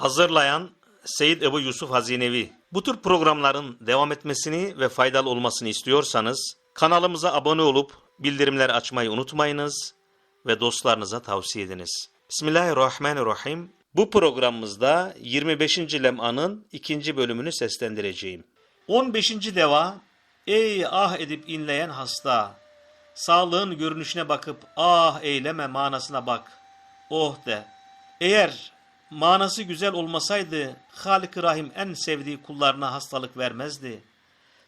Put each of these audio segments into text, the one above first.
Hazırlayan Seyyid Ebu Yusuf Hazinevi. Bu tür programların devam etmesini ve faydalı olmasını istiyorsanız kanalımıza abone olup bildirimleri açmayı unutmayınız ve dostlarınıza tavsiye ediniz. Bismillahirrahmanirrahim. Bu programımızda 25. lem'anın ikinci bölümünü seslendireceğim. 15. deva Ey ah edip inleyen hasta! Sağlığın görünüşüne bakıp ah eyleme manasına bak. Oh de. Eğer manası güzel olmasaydı Halik-i Rahim en sevdiği kullarına hastalık vermezdi.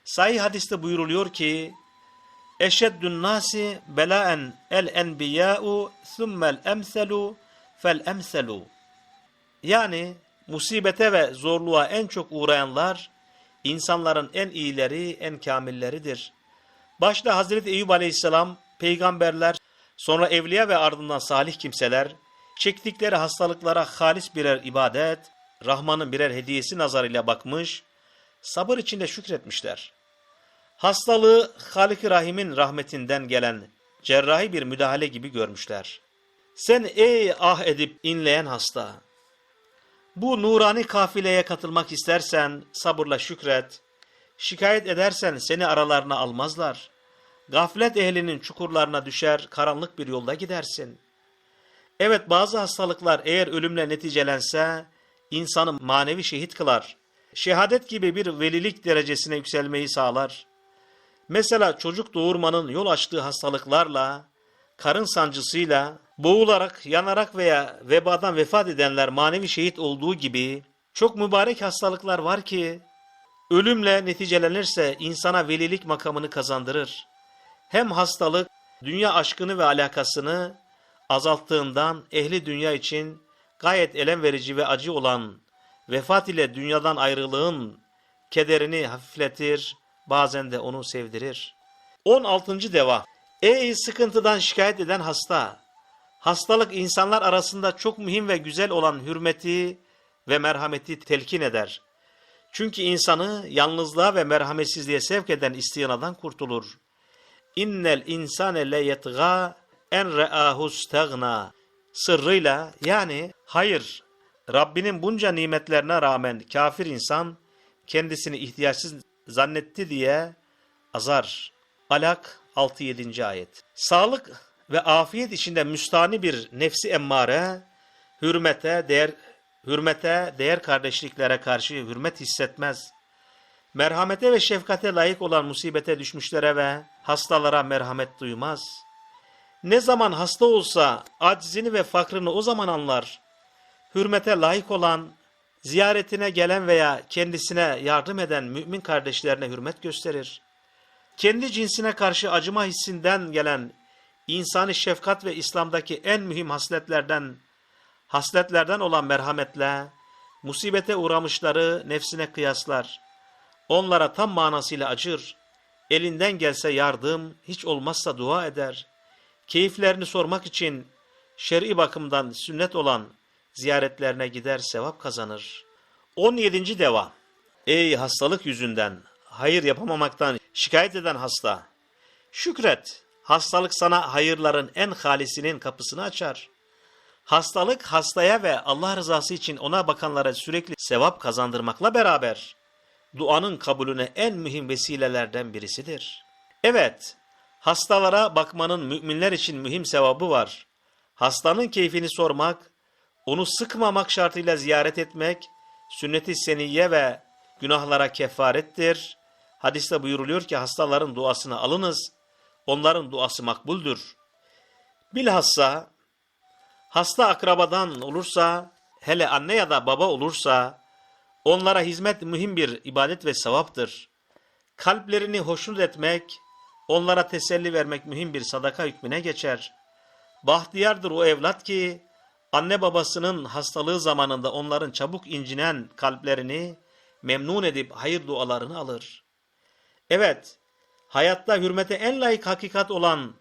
Sahih hadiste buyuruluyor ki Eşeddün nasi belaen el enbiya'u thummel emselu fel emselu. Yani musibete ve zorluğa en çok uğrayanlar insanların en iyileri, en kamilleridir. Başta Hazreti Eyüp Aleyhisselam, peygamberler, sonra evliya ve ardından salih kimseler, çektikleri hastalıklara halis birer ibadet, Rahman'ın birer hediyesi nazarıyla bakmış, sabır içinde şükretmişler. Hastalığı Halik-i Rahim'in rahmetinden gelen cerrahi bir müdahale gibi görmüşler. Sen ey ah edip inleyen hasta! Bu nurani kafileye katılmak istersen sabırla şükret. Şikayet edersen seni aralarına almazlar. Gaflet ehlinin çukurlarına düşer, karanlık bir yolda gidersin. Evet bazı hastalıklar eğer ölümle neticelense insanı manevi şehit kılar. Şehadet gibi bir velilik derecesine yükselmeyi sağlar. Mesela çocuk doğurmanın yol açtığı hastalıklarla, karın sancısıyla, boğularak, yanarak veya vebadan vefat edenler manevi şehit olduğu gibi çok mübarek hastalıklar var ki ölümle neticelenirse insana velilik makamını kazandırır. Hem hastalık dünya aşkını ve alakasını azalttığından ehli dünya için gayet elem verici ve acı olan vefat ile dünyadan ayrılığın kederini hafifletir, bazen de onu sevdirir. 16. deva Ey sıkıntıdan şikayet eden hasta! Hastalık insanlar arasında çok mühim ve güzel olan hürmeti ve merhameti telkin eder. Çünkü insanı yalnızlığa ve merhametsizliğe sevk eden istiyanadan kurtulur. İnnel insane le yetgâ en re'ahu stagna sırrıyla yani hayır Rabbinin bunca nimetlerine rağmen kafir insan kendisini ihtiyaçsız zannetti diye azar. Alak 6-7. ayet. Sağlık ve afiyet içinde müstani bir nefsi emmare, hürmete, değer, hürmete, değer kardeşliklere karşı hürmet hissetmez. Merhamete ve şefkate layık olan musibete düşmüşlere ve hastalara merhamet duymaz. Ne zaman hasta olsa aczini ve fakrını o zaman anlar. Hürmete layık olan, ziyaretine gelen veya kendisine yardım eden mümin kardeşlerine hürmet gösterir. Kendi cinsine karşı acıma hissinden gelen insani şefkat ve İslam'daki en mühim hasletlerden, hasletlerden olan merhametle, musibete uğramışları nefsine kıyaslar. Onlara tam manasıyla acır. Elinden gelse yardım, hiç olmazsa dua eder. Keyiflerini sormak için şer'i bakımdan sünnet olan ziyaretlerine gider sevap kazanır. 17. deva Ey hastalık yüzünden, hayır yapamamaktan şikayet eden hasta! Şükret, hastalık sana hayırların en halisinin kapısını açar. Hastalık hastaya ve Allah rızası için ona bakanlara sürekli sevap kazandırmakla beraber duanın kabulüne en mühim vesilelerden birisidir. Evet, hastalara bakmanın müminler için mühim sevabı var. Hastanın keyfini sormak, onu sıkmamak şartıyla ziyaret etmek, sünnet-i seniyye ve günahlara kefarettir. Hadiste buyuruluyor ki hastaların duasını alınız, onların duası makbuldür. Bilhassa hasta akrabadan olursa, hele anne ya da baba olursa, onlara hizmet mühim bir ibadet ve sevaptır. Kalplerini hoşnut etmek, onlara teselli vermek mühim bir sadaka hükmüne geçer. Bahtiyardır o evlat ki, anne babasının hastalığı zamanında onların çabuk incinen kalplerini memnun edip hayır dualarını alır. Evet, hayatta hürmete en layık hakikat olan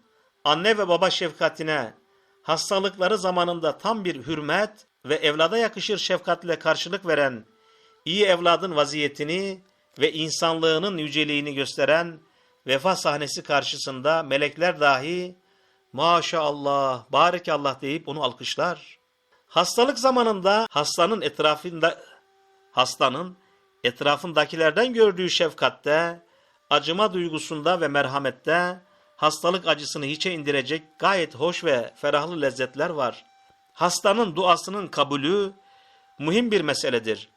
anne ve baba şefkatine hastalıkları zamanında tam bir hürmet ve evlada yakışır şefkatle karşılık veren iyi evladın vaziyetini ve insanlığının yüceliğini gösteren vefa sahnesi karşısında melekler dahi maşallah, barekallah deyip onu alkışlar. Hastalık zamanında hastanın etrafında hastanın etrafındakilerden gördüğü şefkatte, acıma duygusunda ve merhamette hastalık acısını hiçe indirecek gayet hoş ve ferahlı lezzetler var. Hastanın duasının kabulü mühim bir meseledir.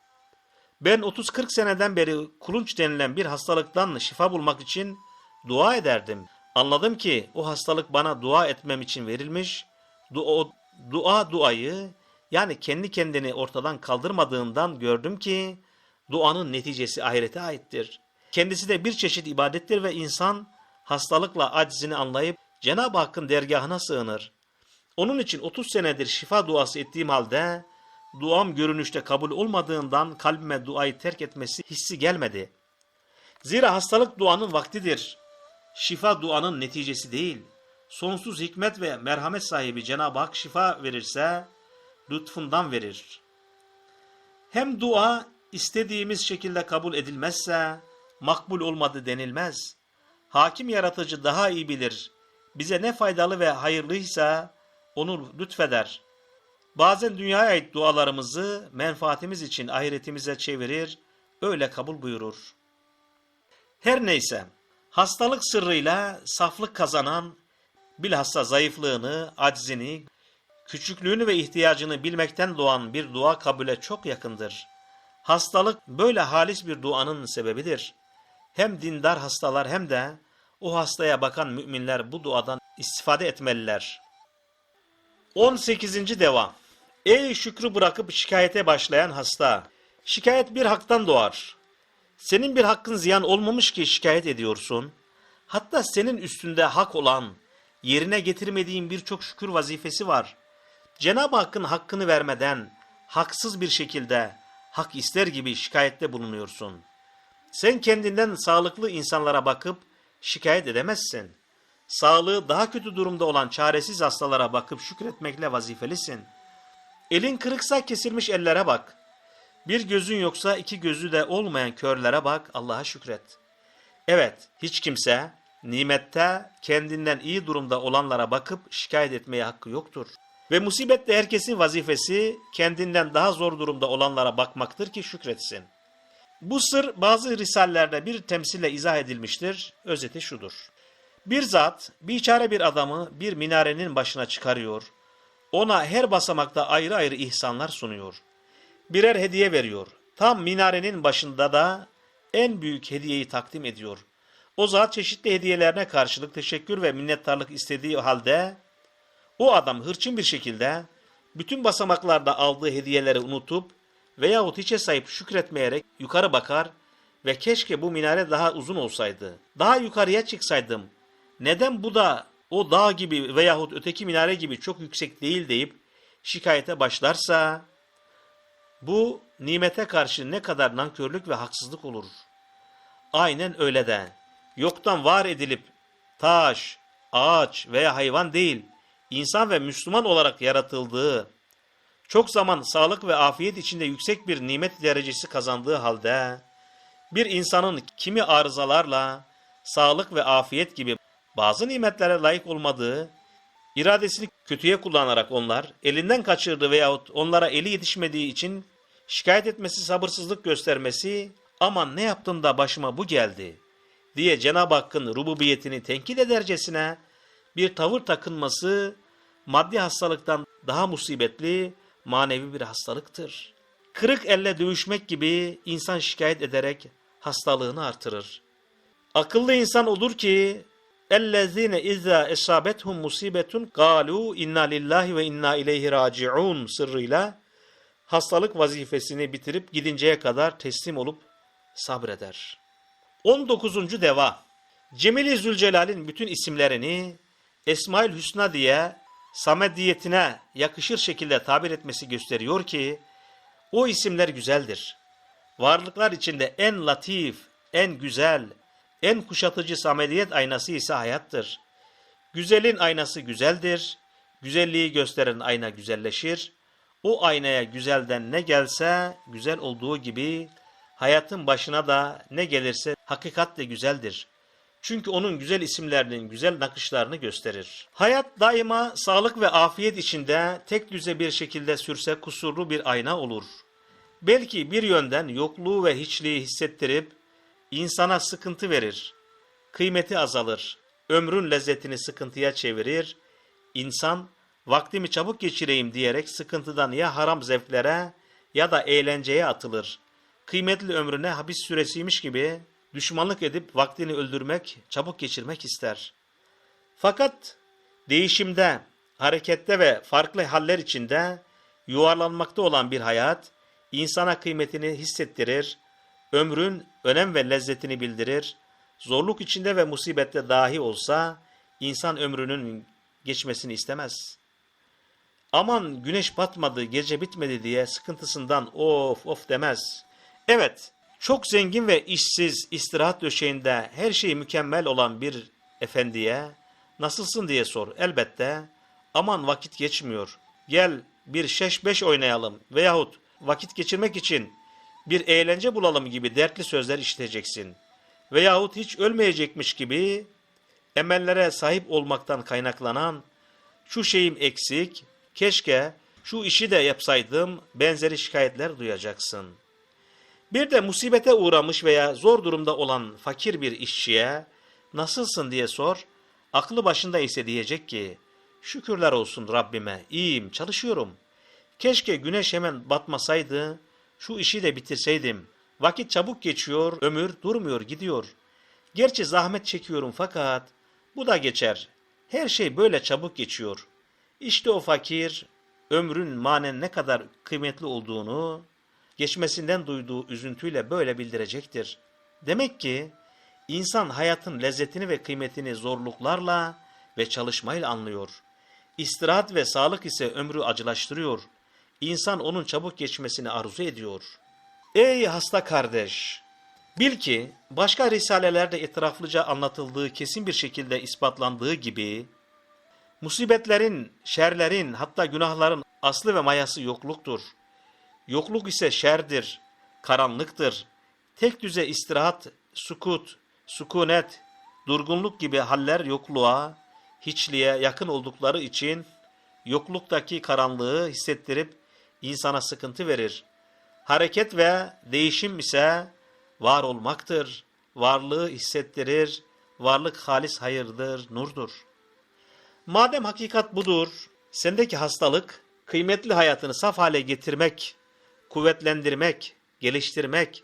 Ben 30-40 seneden beri kulunç denilen bir hastalıktan şifa bulmak için dua ederdim. Anladım ki o hastalık bana dua etmem için verilmiş. Dua, dua duayı yani kendi kendini ortadan kaldırmadığından gördüm ki duanın neticesi ahirete aittir. Kendisi de bir çeşit ibadettir ve insan hastalıkla aczini anlayıp Cenab-ı Hakk'ın dergahına sığınır. Onun için 30 senedir şifa duası ettiğim halde duam görünüşte kabul olmadığından kalbime duayı terk etmesi hissi gelmedi. Zira hastalık duanın vaktidir. Şifa duanın neticesi değil. Sonsuz hikmet ve merhamet sahibi Cenab-ı Hak şifa verirse lütfundan verir. Hem dua istediğimiz şekilde kabul edilmezse makbul olmadı denilmez. Hakim yaratıcı daha iyi bilir. Bize ne faydalı ve hayırlıysa onu lütfeder. Bazen dünyaya ait dualarımızı menfaatimiz için ahiretimize çevirir, öyle kabul buyurur. Her neyse, hastalık sırrıyla saflık kazanan, bilhassa zayıflığını, aczini, küçüklüğünü ve ihtiyacını bilmekten doğan bir dua kabule çok yakındır. Hastalık böyle halis bir duanın sebebidir. Hem dindar hastalar hem de o hastaya bakan müminler bu duadan istifade etmeliler. 18. Deva Ey şükrü bırakıp şikayete başlayan hasta! Şikayet bir haktan doğar. Senin bir hakkın ziyan olmamış ki şikayet ediyorsun. Hatta senin üstünde hak olan, yerine getirmediğin birçok şükür vazifesi var. Cenab-ı Hakk'ın hakkını vermeden, haksız bir şekilde, hak ister gibi şikayette bulunuyorsun. Sen kendinden sağlıklı insanlara bakıp şikayet edemezsin. Sağlığı daha kötü durumda olan çaresiz hastalara bakıp şükretmekle vazifelisin. Elin kırıksa kesilmiş ellere bak. Bir gözün yoksa iki gözü de olmayan körlere bak, Allah'a şükret. Evet, hiç kimse nimette kendinden iyi durumda olanlara bakıp şikayet etmeye hakkı yoktur. Ve musibette herkesin vazifesi kendinden daha zor durumda olanlara bakmaktır ki şükretsin. Bu sır bazı risallerde bir temsille izah edilmiştir. Özeti şudur. Bir zat biçare bir adamı bir minarenin başına çıkarıyor. Ona her basamakta ayrı ayrı ihsanlar sunuyor. Birer hediye veriyor. Tam minarenin başında da en büyük hediyeyi takdim ediyor. O zat çeşitli hediyelerine karşılık teşekkür ve minnettarlık istediği halde o adam hırçın bir şekilde bütün basamaklarda aldığı hediyeleri unutup veyahut hiçe sayıp şükretmeyerek yukarı bakar ve keşke bu minare daha uzun olsaydı. Daha yukarıya çıksaydım. Neden bu da o dağ gibi veyahut öteki minare gibi çok yüksek değil deyip şikayete başlarsa bu nimete karşı ne kadar nankörlük ve haksızlık olur. Aynen öyle de yoktan var edilip taş, ağaç veya hayvan değil, insan ve Müslüman olarak yaratıldığı, çok zaman sağlık ve afiyet içinde yüksek bir nimet derecesi kazandığı halde, bir insanın kimi arızalarla, sağlık ve afiyet gibi bazı nimetlere layık olmadığı, iradesini kötüye kullanarak onlar, elinden kaçırdığı veyahut onlara eli yetişmediği için şikayet etmesi, sabırsızlık göstermesi, aman ne yaptın da başıma bu geldi diye Cenab-ı Hakk'ın rububiyetini tenkit edercesine bir tavır takınması, maddi hastalıktan daha musibetli, manevi bir hastalıktır. Kırık elle dövüşmek gibi insan şikayet ederek hastalığını artırır. Akıllı insan olur ki اَلَّذ۪ينَ اِذَا اَسَابَتْهُمْ musibetun قَالُوا inna lillahi ve inna ileyhi raciun sırrıyla hastalık vazifesini bitirip gidinceye kadar teslim olup sabreder. 19. Deva Cemili Zülcelal'in bütün isimlerini Esmaül Hüsna diye samediyetine yakışır şekilde tabir etmesi gösteriyor ki o isimler güzeldir. Varlıklar içinde en latif, en güzel, en kuşatıcı samediyet aynası ise hayattır. Güzelin aynası güzeldir. Güzelliği gösteren ayna güzelleşir. O aynaya güzelden ne gelse güzel olduğu gibi hayatın başına da ne gelirse hakikatle güzeldir. Çünkü onun güzel isimlerinin güzel nakışlarını gösterir. Hayat daima sağlık ve afiyet içinde tek düze bir şekilde sürse kusurlu bir ayna olur. Belki bir yönden yokluğu ve hiçliği hissettirip insana sıkıntı verir. Kıymeti azalır. Ömrün lezzetini sıkıntıya çevirir. İnsan vaktimi çabuk geçireyim diyerek sıkıntıdan ya haram zevklere ya da eğlenceye atılır. Kıymetli ömrüne hapis süresiymiş gibi düşmanlık edip vaktini öldürmek, çabuk geçirmek ister. Fakat değişimde, harekette ve farklı haller içinde yuvarlanmakta olan bir hayat insana kıymetini hissettirir, ömrün önem ve lezzetini bildirir, zorluk içinde ve musibette dahi olsa insan ömrünün geçmesini istemez. Aman güneş batmadı, gece bitmedi diye sıkıntısından of of demez. Evet, çok zengin ve işsiz, istirahat döşeğinde her şey mükemmel olan bir efendiye nasılsın diye sor. Elbette aman vakit geçmiyor. Gel bir şeş beş oynayalım veyahut vakit geçirmek için bir eğlence bulalım gibi dertli sözler işiteceksin. Veyahut hiç ölmeyecekmiş gibi emellere sahip olmaktan kaynaklanan şu şeyim eksik, keşke şu işi de yapsaydım benzeri şikayetler duyacaksın. Bir de musibete uğramış veya zor durumda olan fakir bir işçiye nasılsın diye sor, aklı başında ise diyecek ki şükürler olsun Rabbime iyiyim çalışıyorum. Keşke güneş hemen batmasaydı şu işi de bitirseydim. Vakit çabuk geçiyor, ömür durmuyor gidiyor. Gerçi zahmet çekiyorum fakat bu da geçer. Her şey böyle çabuk geçiyor. İşte o fakir ömrün manen ne kadar kıymetli olduğunu geçmesinden duyduğu üzüntüyle böyle bildirecektir. Demek ki insan hayatın lezzetini ve kıymetini zorluklarla ve çalışmayla anlıyor. İstirahat ve sağlık ise ömrü acılaştırıyor. İnsan onun çabuk geçmesini arzu ediyor. Ey hasta kardeş! Bil ki başka risalelerde etraflıca anlatıldığı kesin bir şekilde ispatlandığı gibi musibetlerin, şerlerin hatta günahların aslı ve mayası yokluktur. Yokluk ise şerdir, karanlıktır. Tek düze istirahat, sukut, sukunet, durgunluk gibi haller yokluğa, hiçliğe yakın oldukları için yokluktaki karanlığı hissettirip insana sıkıntı verir. Hareket ve değişim ise var olmaktır. Varlığı hissettirir. Varlık halis hayırdır, nurdur. Madem hakikat budur, sendeki hastalık kıymetli hayatını saf hale getirmek, kuvvetlendirmek, geliştirmek,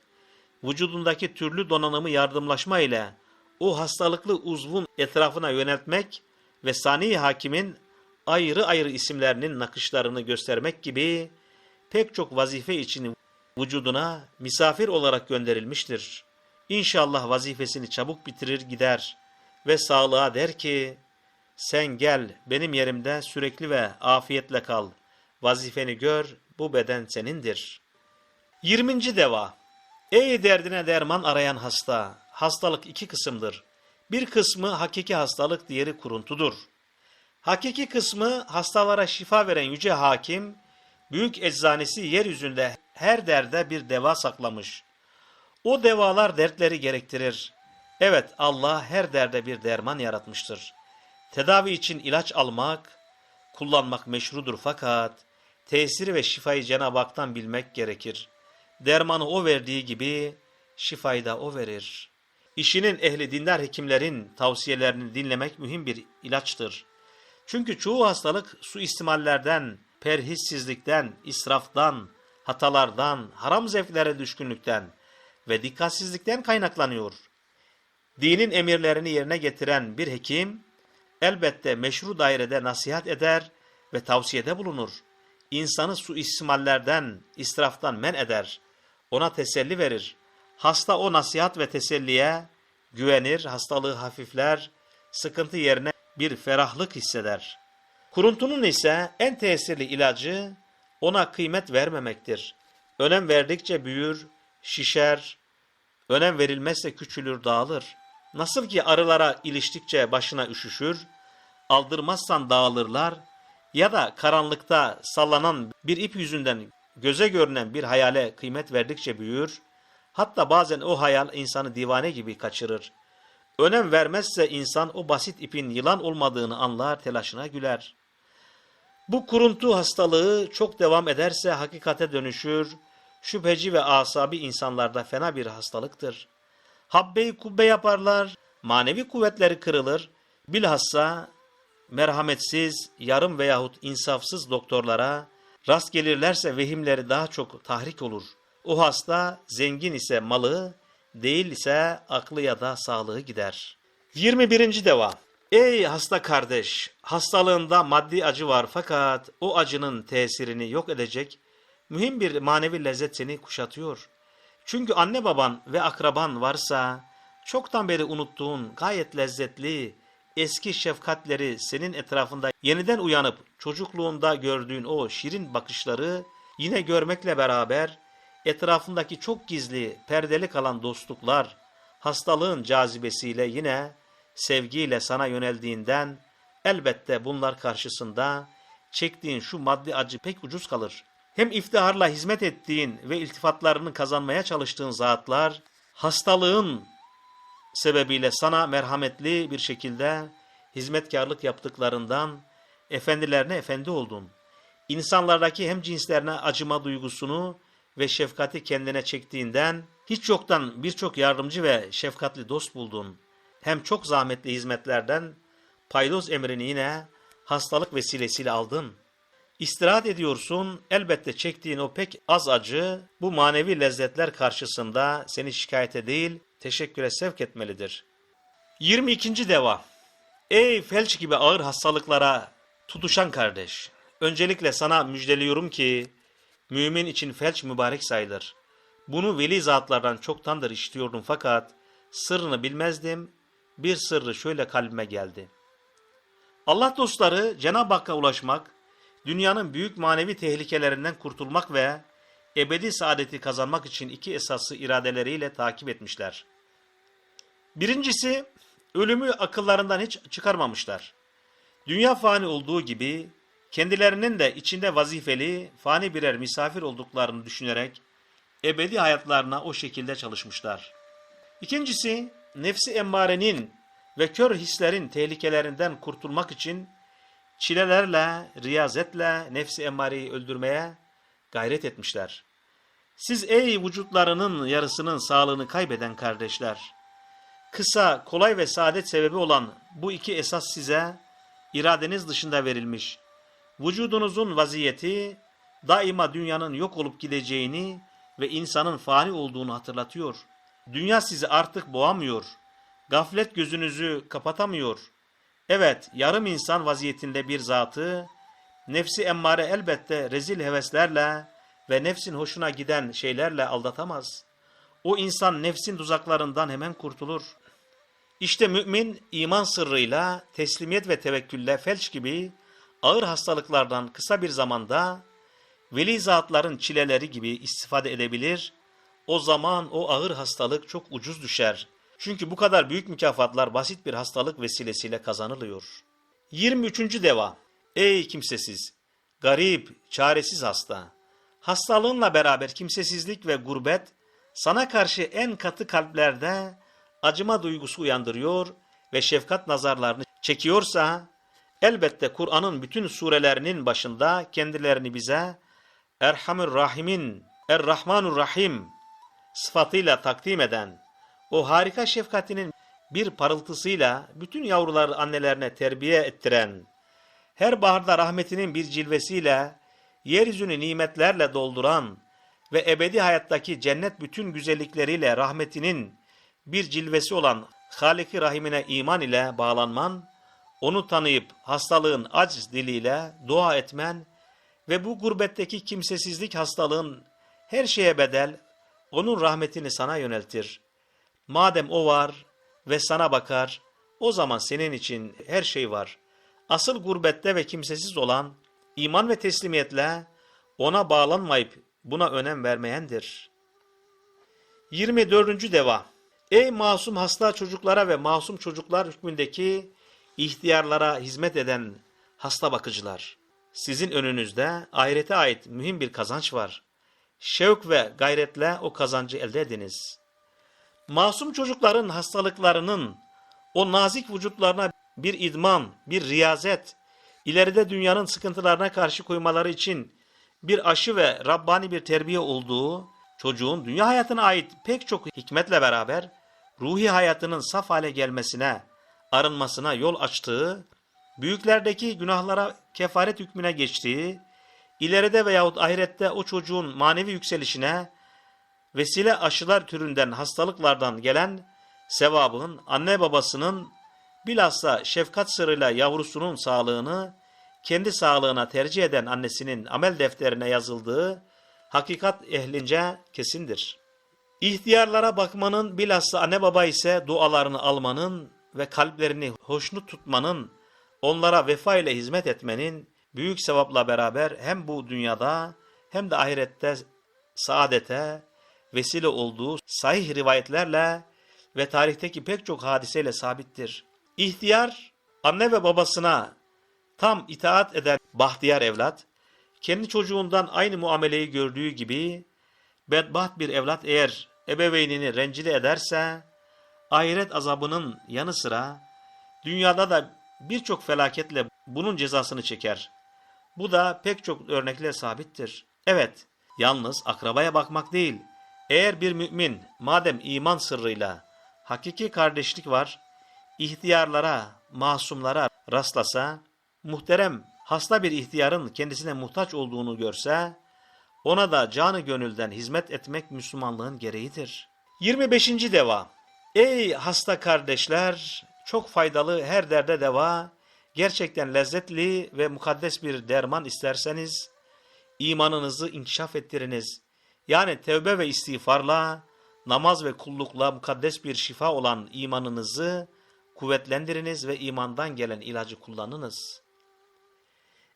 vücudundaki türlü donanımı yardımlaşma ile o hastalıklı uzvun etrafına yöneltmek ve sani hakimin ayrı ayrı isimlerinin nakışlarını göstermek gibi pek çok vazife için vücuduna misafir olarak gönderilmiştir. İnşallah vazifesini çabuk bitirir gider ve sağlığa der ki, sen gel benim yerimde sürekli ve afiyetle kal. Vazifeni gör, bu beden senindir. 20. deva Ey derdine derman arayan hasta, hastalık iki kısımdır. Bir kısmı hakiki hastalık, diğeri kuruntudur. Hakiki kısmı hastalara şifa veren yüce hakim, büyük eczanesi yeryüzünde her derde bir deva saklamış. O devalar dertleri gerektirir. Evet Allah her derde bir derman yaratmıştır. Tedavi için ilaç almak, kullanmak meşrudur fakat tesiri ve şifayı Cenab-ı Hak'tan bilmek gerekir. Dermanı o verdiği gibi şifayı da o verir. İşinin ehli dindar hekimlerin tavsiyelerini dinlemek mühim bir ilaçtır. Çünkü çoğu hastalık su istimallerden, perhissizlikten, israftan, hatalardan, haram zevklere düşkünlükten ve dikkatsizlikten kaynaklanıyor. Dinin emirlerini yerine getiren bir hekim, elbette meşru dairede nasihat eder ve tavsiyede bulunur. İnsanı su istimallerden, israftan men eder. Ona teselli verir. Hasta o nasihat ve teselliye güvenir, hastalığı hafifler, sıkıntı yerine bir ferahlık hisseder. Kuruntunun ise en tesirli ilacı ona kıymet vermemektir. Önem verdikçe büyür, şişer, önem verilmezse küçülür, dağılır. Nasıl ki arılara iliştikçe başına üşüşür, aldırmazsan dağılırlar ya da karanlıkta sallanan bir ip yüzünden göze görünen bir hayale kıymet verdikçe büyür, hatta bazen o hayal insanı divane gibi kaçırır. Önem vermezse insan o basit ipin yılan olmadığını anlar, telaşına güler. Bu kuruntu hastalığı çok devam ederse hakikate dönüşür, şüpheci ve asabi insanlarda fena bir hastalıktır. Habbe-i kubbe yaparlar, manevi kuvvetleri kırılır, bilhassa merhametsiz, yarım veyahut insafsız doktorlara rast gelirlerse vehimleri daha çok tahrik olur. O hasta zengin ise malı, değil ise aklı ya da sağlığı gider. 21. deva Ey hasta kardeş, hastalığında maddi acı var fakat o acının tesirini yok edecek mühim bir manevi lezzet seni kuşatıyor. Çünkü anne baban ve akraban varsa çoktan beri unuttuğun gayet lezzetli eski şefkatleri senin etrafında yeniden uyanıp çocukluğunda gördüğün o şirin bakışları yine görmekle beraber etrafındaki çok gizli perdeli kalan dostluklar hastalığın cazibesiyle yine sevgiyle sana yöneldiğinden elbette bunlar karşısında çektiğin şu maddi acı pek ucuz kalır. Hem iftiharla hizmet ettiğin ve iltifatlarını kazanmaya çalıştığın zatlar hastalığın sebebiyle sana merhametli bir şekilde hizmetkarlık yaptıklarından efendilerine efendi oldun. İnsanlardaki hem cinslerine acıma duygusunu ve şefkati kendine çektiğinden hiç yoktan birçok yardımcı ve şefkatli dost buldun. Hem çok zahmetli hizmetlerden paydoz emrini yine hastalık vesilesiyle aldın. İstirahat ediyorsun, elbette çektiğin o pek az acı bu manevi lezzetler karşısında seni şikayete değil, teşekküre sevk etmelidir. 22. deva Ey felç gibi ağır hastalıklara tutuşan kardeş! Öncelikle sana müjdeliyorum ki, mümin için felç mübarek sayılır. Bunu veli zatlardan çoktandır işitiyordum fakat sırrını bilmezdim, bir sırrı şöyle kalbime geldi. Allah dostları Cenab-ı Hakk'a ulaşmak, dünyanın büyük manevi tehlikelerinden kurtulmak ve ebedi saadeti kazanmak için iki esası iradeleriyle takip etmişler. Birincisi, ölümü akıllarından hiç çıkarmamışlar. Dünya fani olduğu gibi, kendilerinin de içinde vazifeli, fani birer misafir olduklarını düşünerek, ebedi hayatlarına o şekilde çalışmışlar. İkincisi, nefsi emmarenin ve kör hislerin tehlikelerinden kurtulmak için, çilelerle, riyazetle nefsi emmareyi öldürmeye gayret etmişler. Siz ey vücutlarının yarısının sağlığını kaybeden kardeşler, kısa, kolay ve saadet sebebi olan bu iki esas size iradeniz dışında verilmiş. Vücudunuzun vaziyeti daima dünyanın yok olup gideceğini ve insanın fani olduğunu hatırlatıyor. Dünya sizi artık boğamıyor. Gaflet gözünüzü kapatamıyor. Evet, yarım insan vaziyetinde bir zatı, nefsi emmare elbette rezil heveslerle ve nefsin hoşuna giden şeylerle aldatamaz. O insan nefsin tuzaklarından hemen kurtulur. İşte mümin iman sırrıyla, teslimiyet ve tevekkülle felç gibi ağır hastalıklardan kısa bir zamanda veli zatların çileleri gibi istifade edebilir. O zaman o ağır hastalık çok ucuz düşer. Çünkü bu kadar büyük mükafatlar basit bir hastalık vesilesiyle kazanılıyor. 23. deva Ey kimsesiz, garip, çaresiz hasta. Hastalığınla beraber kimsesizlik ve gurbet sana karşı en katı kalplerde acıma duygusu uyandırıyor ve şefkat nazarlarını çekiyorsa elbette Kur'an'ın bütün surelerinin başında kendilerini bize Erhamür Rahimin, Er-Rahmanur Rahim sıfatıyla takdim eden o harika şefkatinin bir parıltısıyla bütün yavruları annelerine terbiye ettiren, her baharda rahmetinin bir cilvesiyle yeryüzünü nimetlerle dolduran ve ebedi hayattaki cennet bütün güzellikleriyle rahmetinin bir cilvesi olan Halik-i Rahim'ine iman ile bağlanman, onu tanıyıp hastalığın aciz diliyle dua etmen ve bu gurbetteki kimsesizlik hastalığın her şeye bedel, onun rahmetini sana yöneltir. Madem o var ve sana bakar, o zaman senin için her şey var. Asıl gurbette ve kimsesiz olan, iman ve teslimiyetle ona bağlanmayıp buna önem vermeyendir. 24. Deva Ey masum hasta çocuklara ve masum çocuklar hükmündeki ihtiyarlara hizmet eden hasta bakıcılar. Sizin önünüzde ahirete ait mühim bir kazanç var. Şevk ve gayretle o kazancı elde ediniz. Masum çocukların hastalıklarının o nazik vücutlarına bir idman, bir riyazet, ileride dünyanın sıkıntılarına karşı koymaları için bir aşı ve Rabbani bir terbiye olduğu, çocuğun dünya hayatına ait pek çok hikmetle beraber ruhi hayatının saf hale gelmesine, arınmasına yol açtığı, büyüklerdeki günahlara kefaret hükmüne geçtiği, ileride veyahut ahirette o çocuğun manevi yükselişine vesile aşılar türünden hastalıklardan gelen sevabın anne babasının bilhassa şefkat sırrıyla yavrusunun sağlığını kendi sağlığına tercih eden annesinin amel defterine yazıldığı hakikat ehlince kesindir. İhtiyarlara bakmanın bilhassa anne baba ise dualarını almanın ve kalplerini hoşnut tutmanın, onlara vefa ile hizmet etmenin büyük sevapla beraber hem bu dünyada hem de ahirette saadete vesile olduğu sahih rivayetlerle ve tarihteki pek çok hadiseyle sabittir. İhtiyar, anne ve babasına tam itaat eden bahtiyar evlat, kendi çocuğundan aynı muameleyi gördüğü gibi, bedbaht bir evlat eğer ebeveynini rencide ederse, ahiret azabının yanı sıra, dünyada da birçok felaketle bunun cezasını çeker. Bu da pek çok örnekle sabittir. Evet, yalnız akrabaya bakmak değil, eğer bir mümin madem iman sırrıyla hakiki kardeşlik var, ihtiyarlara, masumlara rastlasa, muhterem hasta bir ihtiyarın kendisine muhtaç olduğunu görse, ona da canı gönülden hizmet etmek Müslümanlığın gereğidir. 25. deva Ey hasta kardeşler, çok faydalı her derde deva, gerçekten lezzetli ve mukaddes bir derman isterseniz, imanınızı inkişaf ettiriniz. Yani tevbe ve istiğfarla, namaz ve kullukla mukaddes bir şifa olan imanınızı kuvvetlendiriniz ve imandan gelen ilacı kullanınız.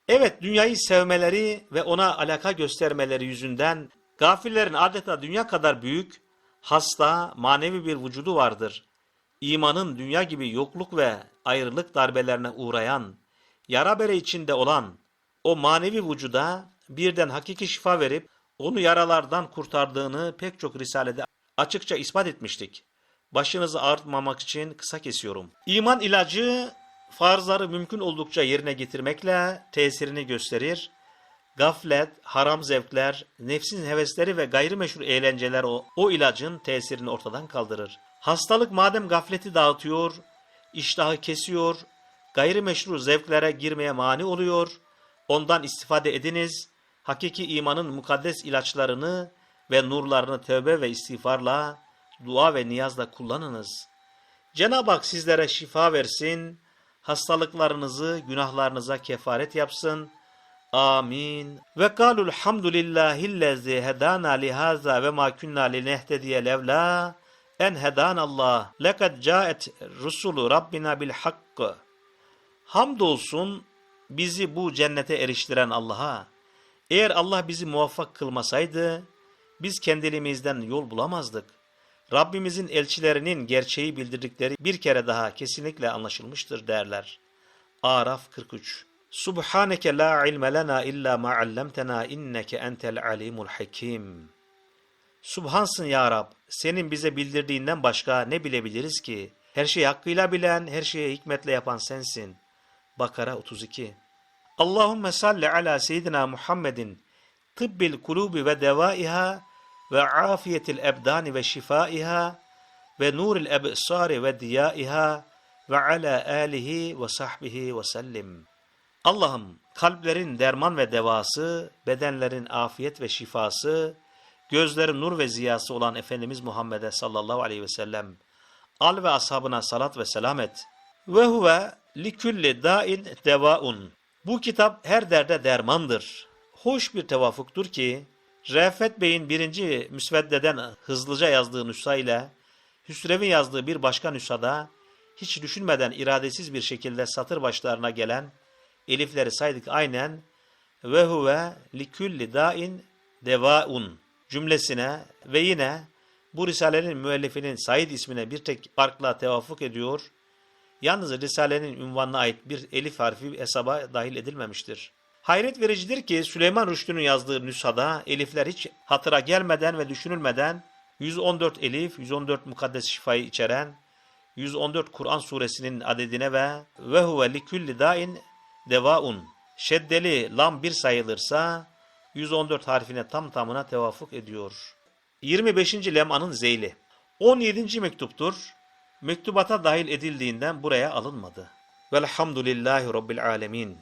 Evet dünyayı sevmeleri ve ona alaka göstermeleri yüzünden gafillerin adeta dünya kadar büyük, hasta, manevi bir vücudu vardır. İmanın dünya gibi yokluk ve ayrılık darbelerine uğrayan, yara bere içinde olan o manevi vücuda birden hakiki şifa verip onu yaralardan kurtardığını pek çok risalede açıkça ispat etmiştik. Başınızı ağrıtmamak için kısa kesiyorum. İman ilacı farzları mümkün oldukça yerine getirmekle tesirini gösterir. Gaflet, haram zevkler, nefsin hevesleri ve gayrimeşru eğlenceler o, o ilacın tesirini ortadan kaldırır. Hastalık madem gafleti dağıtıyor, iştahı kesiyor, gayrimeşru zevklere girmeye mani oluyor, ondan istifade ediniz, hakiki imanın mukaddes ilaçlarını ve nurlarını tövbe ve istiğfarla, dua ve niyazla kullanınız. Cenab-ı Hak sizlere şifa versin, hastalıklarınızı, günahlarınıza kefaret yapsın. Amin. Ve kalul hamdulillahillezî hedâna lihaza ve ma kunna linehtediye levla en hedanallah. Lekad caet rusulu rabbina bil hakkı. Hamdolsun bizi bu cennete eriştiren Allah'a. Eğer Allah bizi muvaffak kılmasaydı, biz kendiliğimizden yol bulamazdık. Rabbimizin elçilerinin gerçeği bildirdikleri bir kere daha kesinlikle anlaşılmıştır derler. Araf 43 Subhaneke la ilme lena illa ma allamtena inneke entel alimul hakim. Subhansın ya Rab, senin bize bildirdiğinden başka ne bilebiliriz ki? Her şeyi hakkıyla bilen, her şeye hikmetle yapan sensin. Bakara 32 Allahümme salli ala seyyidina Muhammedin tıbbil kulubi ve devaiha ve afiyetil ebdani ve şifaiha ve nuril ebsari ve diyaiha ve ala alihi ve sahbihi ve sellim. Allah'ım kalplerin derman ve devası, bedenlerin afiyet ve şifası, gözlerin nur ve ziyası olan Efendimiz Muhammed'e sallallahu aleyhi ve sellem, al ve ashabına salat ve selam et. Ve huve likulli dain devaun. Bu kitap her derde dermandır. Hoş bir tevafuktur ki, Refet Bey'in birinci müsveddeden hızlıca yazdığı nüsha ile Hüsrev'in yazdığı bir başka nüshada hiç düşünmeden iradesiz bir şekilde satır başlarına gelen elifleri saydık aynen ve huve likulli dain devaun cümlesine ve yine bu Risale'nin müellifinin Said ismine bir tek farkla tevafuk ediyor. Yalnız Risale'nin ünvanına ait bir elif harfi hesaba dahil edilmemiştir. Hayret vericidir ki Süleyman Rüştü'nün yazdığı nüshada elifler hiç hatıra gelmeden ve düşünülmeden 114 elif, 114 mukaddes şifayı içeren 114 Kur'an suresinin adedine ve ve huve likulli dain devaun. Şeddeli lam bir sayılırsa 114 harfine tam tamına tevafuk ediyor. 25. lemanın zeyli. 17. mektuptur. Mektubata dahil edildiğinden buraya alınmadı. Velhamdülillahi Rabbil alemin.